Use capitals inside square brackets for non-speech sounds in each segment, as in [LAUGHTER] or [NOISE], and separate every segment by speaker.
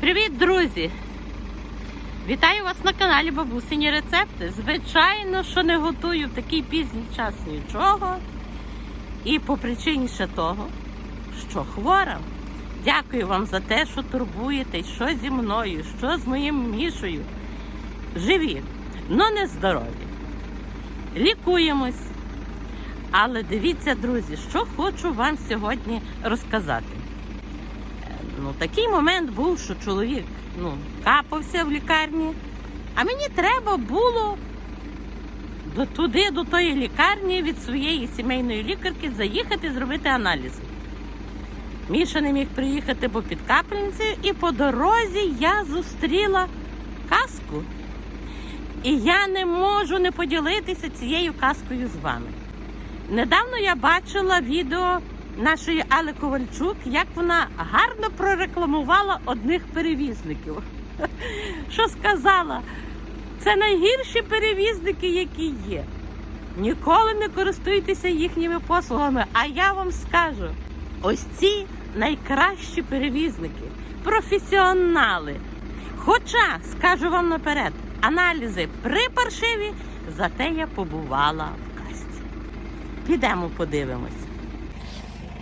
Speaker 1: Привіт, друзі! Вітаю вас на каналі Бабусині Рецепти. Звичайно, що не готую в такий пізній час нічого. І по причині ще того, що хвора. Дякую вам за те, що турбуєтесь, що зі мною, що з моїм мішою. Живі, але не здорові. Лікуємось. Але дивіться, друзі, що хочу вам сьогодні розказати. Ну, такий момент був, що чоловік ну, капався в лікарні, а мені треба було до, туди, до тої лікарні від своєї сімейної лікарки заїхати зробити аналізи. Міша не міг приїхати, бо під капельницею, і по дорозі я зустріла казку. І я не можу не поділитися цією казкою з вами. Недавно я бачила відео нашої Али Ковальчук, як вона гарно прорекламувала одних перевізників. [LAUGHS] Що сказала? Це найгірші перевізники, які є. Ніколи не користуйтеся їхніми послугами. А я вам скажу: ось ці найкращі перевізники, професіонали. Хоча, скажу вам наперед, аналізи припаршиві, зате я побувала в касті. Підемо подивимось.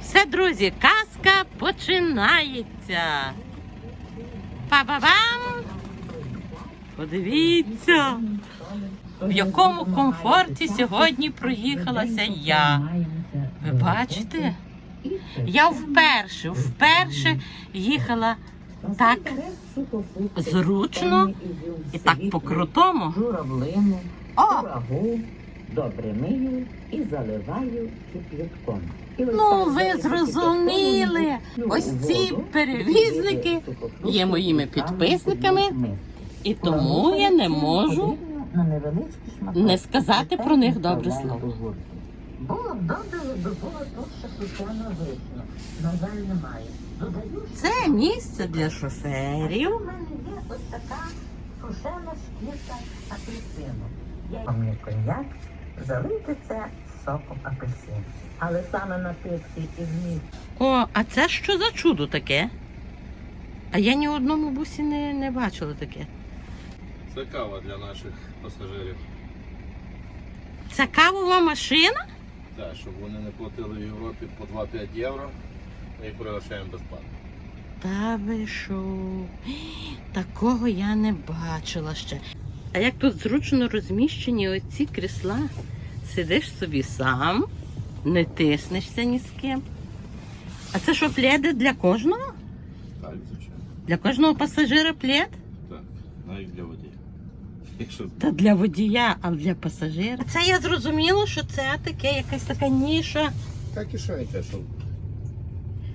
Speaker 1: Все, друзі, казка починається. Па-ба-бам! Подивіться, в якому комфорті сьогодні проїхалася я. Ви бачите? Я вперше, вперше їхала так зручно і так по-крутому. О!
Speaker 2: Добре мию і заливаю кип'ятком.
Speaker 1: Ну, ви зрозуміли. Ось ці перевізники є моїми підписниками, і тому я не можу не сказати про них добре слово.
Speaker 2: Було б добре, якби було тут ще сушена вишня. На жаль, немає.
Speaker 1: Це місце для шоферів.
Speaker 2: у мене є ось така сушена шкірка апельсину. Я коньяк, залийте це соком апельсину. Але саме напитки із міст
Speaker 1: О, а це що за чудо таке? А я ні в одному бусі не, не бачила таке.
Speaker 3: Це кава для наших пасажирів.
Speaker 1: Це кавова машина?
Speaker 3: Так, щоб вони не платили в Європі по 2-5 євро, ми їх пригощаємо безплатно.
Speaker 1: Та ви що? Такого я не бачила ще. А як тут зручно розміщені оці крісла? Сидиш собі сам, не тиснешся ні з ким. А це що, пледи для кожного?
Speaker 3: Так, звичайно.
Speaker 1: Для кожного пасажира плед?
Speaker 3: Так, навіть для водія. Якщо
Speaker 1: Та для водія, а для пасажира. Це я зрозуміла, що це таке якась така ніша.
Speaker 3: так і шайка, щоб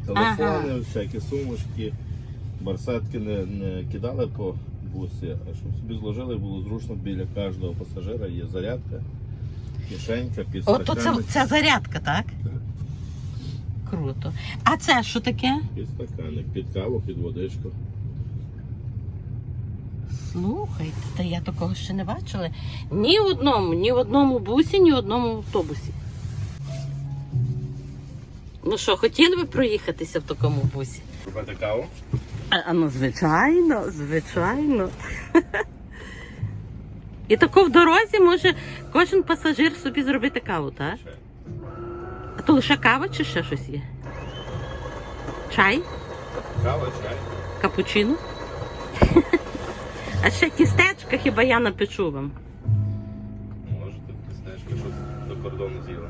Speaker 3: телефони, всякі сумочки, барсетки не, не кидали по бусі, а щоб собі зложили, було зручно біля кожного пасажира є зарядка, кишенька, під
Speaker 1: От то це, це зарядка, так? Круто. А це що таке?
Speaker 3: Під стаканик, під каву, під водичку.
Speaker 1: Слухайте, та я такого ще не бачила. Ні в одному, ні в одному бусі, ні в одному автобусі. Ну що, хотіли би проїхатися в такому бусі?
Speaker 3: Купити каву?
Speaker 1: А, ну, звичайно, звичайно. [LAUGHS] І тако в дорозі може кожен пасажир собі зробити каву, так? А то лише кава чи ще щось є? Чай?
Speaker 3: Кава, чай.
Speaker 1: Капучино? [LAUGHS] А ще тістечка хіба я напечу вам.
Speaker 3: Можете тістечко, щоб до кордону з'їли.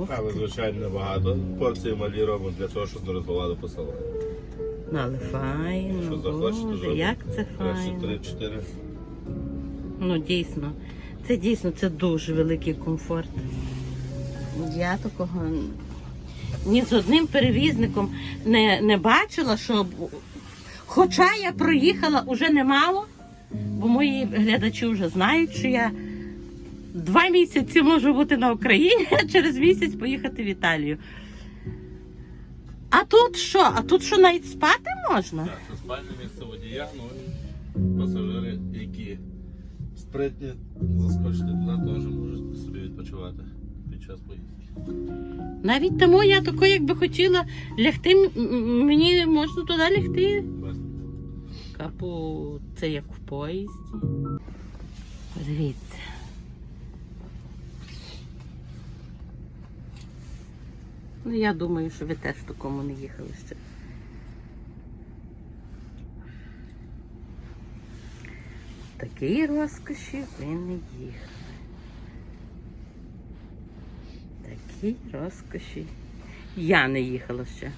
Speaker 1: Ух
Speaker 3: Але, звичайно, небагато. Порції малі робимо для того, щоб не розвивали по селу.
Speaker 1: Ну, але файно,
Speaker 3: Що захочете,
Speaker 1: Боже,
Speaker 3: зробимо.
Speaker 1: як це
Speaker 3: Краще
Speaker 1: файно.
Speaker 3: 3-4.
Speaker 1: Ну, дійсно, це дійсно це дуже великий комфорт. Я такого ні з одним перевізником не, не бачила, щоб. Хоча я проїхала уже немало, бо мої глядачі вже знають, що я два місяці можу бути на Україні, а через місяць поїхати в Італію. А тут що? А тут що навіть спати можна?
Speaker 3: Так, це спальне місце водія, ну пасажири, які спритні, заскочити туди, теж можуть собі відпочивати. під час поїздки.
Speaker 1: Навіть тому я тако, якби хотіла лягти, мені можна туди лягти. Капу, це як в поїзді. Подивіться. Ну, я думаю, що ви теж в такому не їхали ще. В Такій розкоші ви не їхали. Такій розкоші. Я не їхала ще.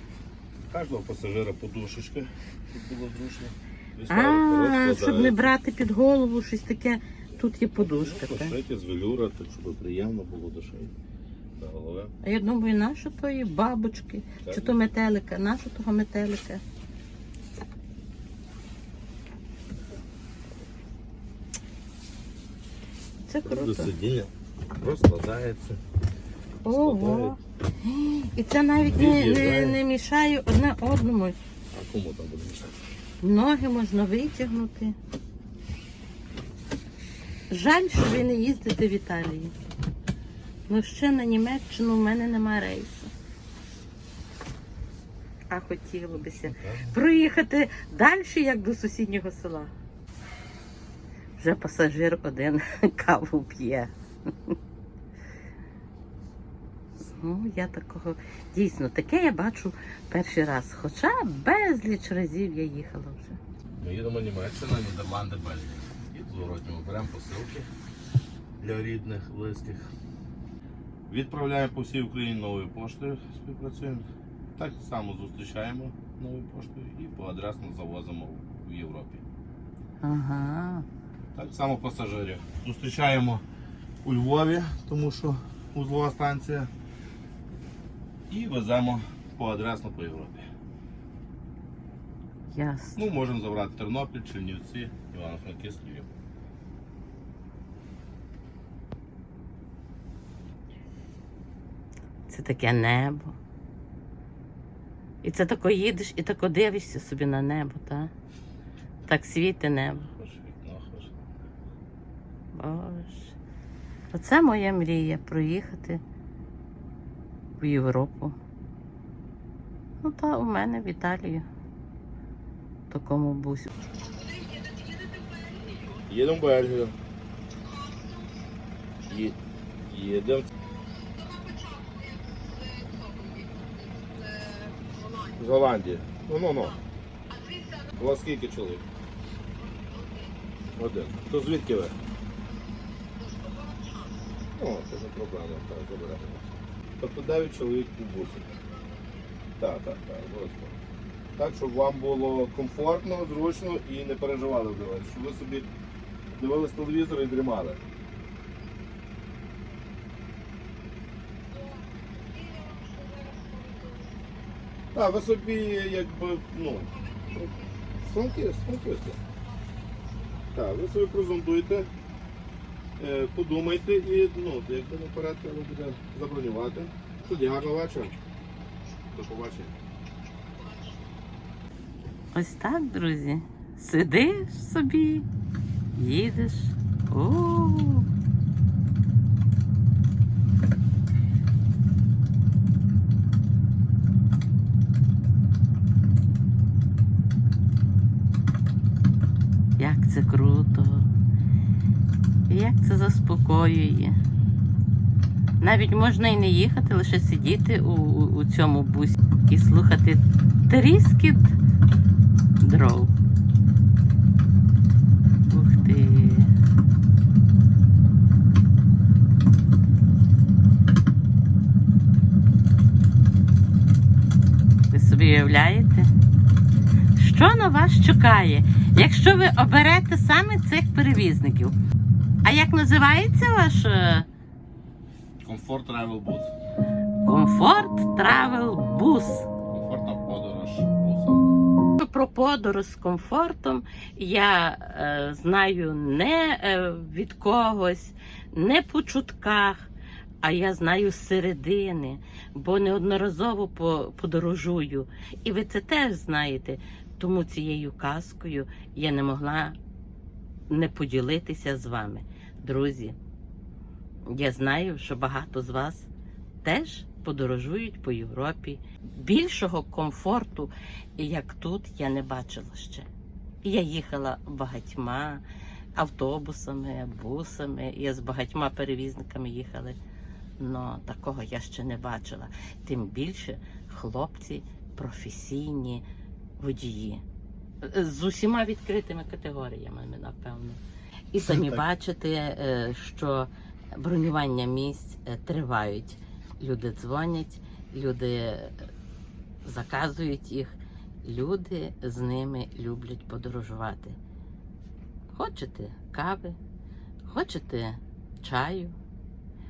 Speaker 3: Кожного пасажира подушечка, щоб було зручно.
Speaker 1: А, щоб не брати під голову щось таке. Тут є подушка.
Speaker 3: Ну,
Speaker 1: так?
Speaker 3: З велюра, так щоб приємно було до шиї. До голови.
Speaker 1: А я думаю, нащо тої бабочки,
Speaker 3: Так.
Speaker 1: чи то метелика, нащо того метелика? Це круто.
Speaker 3: сидіння розкладається.
Speaker 1: Ого. І це навіть не, не, не мішає одне одному.
Speaker 3: А кому там буде мішати?
Speaker 1: Ноги можна витягнути. Жаль, що ви не їздите в Італії. Ну ще на Німеччину в мене немає рейсу. А хотіло бися проїхати далі, як до сусіднього села. Вже пасажир один [LAUGHS] каву п'є. Ну, я такого дійсно таке я бачу перший раз. Хоча безліч разів я їхала вже.
Speaker 3: Ми їдемо Німеччина, Нідерланди, Бельгія. І зворотньо беремо посилки для рідних, близьких. Відправляємо по всій Україні новою поштою, співпрацюємо. Так само зустрічаємо новою поштою і по адресно завозимо в Європі.
Speaker 1: Ага.
Speaker 3: Так само пасажирів. Зустрічаємо у Львові, тому що узлова станція. І веземо по адресно по Європі.
Speaker 1: Ясно.
Speaker 3: Ну, можемо забрати Тернопіль, Чернівці, Івано-Франківськ, Львів.
Speaker 1: Це таке небо. І це тако їдеш і тако дивишся собі на небо, так? Так світи небо. Боже. Оце моя мрія проїхати в Європу. Ну, та у мене в Італію. В такому бусі.
Speaker 3: Їдемо в Бельгію. Їдемо. З Голландії. Ну, ну, ну. У вас скільки чоловік? Один. То звідки ви? О, це не проблема, так, заберемо. Тобто 9 чоловік у бусі. Так, так, так, обов'язково. Так, щоб вам було комфортно, зручно і не переживали вдавати, щоб ви собі дивились телевізор і дрімали. Так, ви собі якби, ну, Франківська. Так, ви собі прозондуйте, е, подумайте і ну, якби наперед треба буде забронювати. Тоді гарного вечора. До побачення.
Speaker 1: Ось так, друзі. Сидиш собі, їдеш. О. Як це круто. І Як це заспокоює. Навіть можна і не їхати, лише сидіти у, у, цьому бусі і слухати тріскіт дров. Ух ти. Ви собі уявляєте? Що на вас чекає, якщо ви оберете саме цих перевізників? А як називається ваш е,
Speaker 3: Комфорт Travel Bus.
Speaker 1: комфорт Travel Bus?
Speaker 3: Комфортна подорож бусом.
Speaker 1: Про подорож з комфортом я е, знаю не е, від когось, не по чутках, а я знаю з середини, бо неодноразово по, подорожую. І ви це теж знаєте. Тому цією казкою я не могла не поділитися з вами. Друзі, Я знаю, що багато з вас теж подорожують по Європі. Більшого комфорту, як тут, я не бачила ще. Я їхала багатьма автобусами, бусами, я з багатьма перевізниками їхала. Но такого я ще не бачила. Тим більше хлопці професійні водії. З усіма відкритими категоріями, напевно. І [LAUGHS] самі
Speaker 3: Так.
Speaker 1: бачите, е, що бронювання місць е, тривають. Люди дзвонять, люди е, заказують їх, люди з ними люблять подорожувати. Хочете кави, хочете чаю,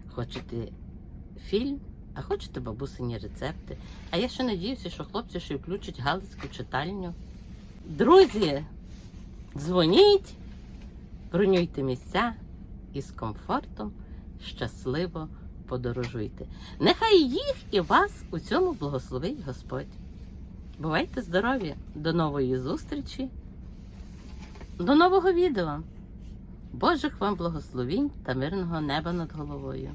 Speaker 1: хочете фільм, а хочете бабусині рецепти. А я ще надіюся, що хлопці ще включать галицьку читальню. Друзі, дзвоніть, бронюйте місця і з комфортом щасливо подорожуйте. Нехай їх і вас у цьому благословить Господь. Бувайте здорові! До нової зустрічі! До нового відео! Божих вам благословінь та мирного неба над головою!